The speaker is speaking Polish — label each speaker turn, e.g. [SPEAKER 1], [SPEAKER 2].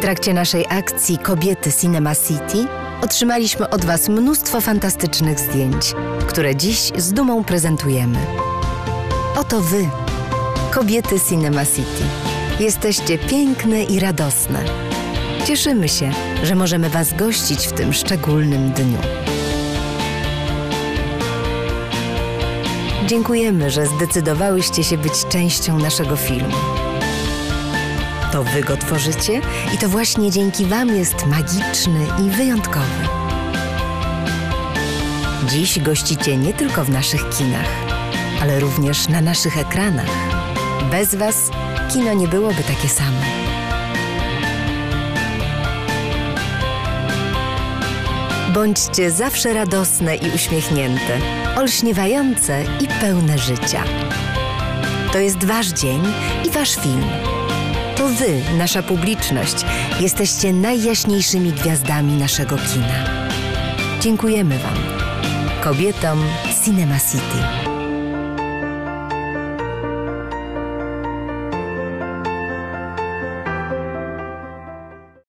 [SPEAKER 1] trakcie naszej akcji Kobiety Cinema City otrzymaliśmy od Was mnóstwo fantastycznych zdjęć, które dziś z dumą prezentujemy. Oto Wy, Kobiety Cinema City. Jesteście piękne i radosne. Cieszymy się, że możemy Was gościć w tym szczególnym dniu. Dziękujemy, że zdecydowałyście się być częścią naszego filmu. To wy go tworzycie i to właśnie dzięki wam jest magiczny i wyjątkowy. Dziś gościcie nie tylko w naszych kinach, ale również na naszych ekranach. Bez was kino nie byłoby takie samo. Bądźcie zawsze radosne i uśmiechnięte, olśniewające i pełne życia. To jest wasz dzień i wasz film. To wy, nasza publiczność, jesteście najjaśniejszymi gwiazdami naszego kina. Dziękujemy wam. Kobietom Cinema City.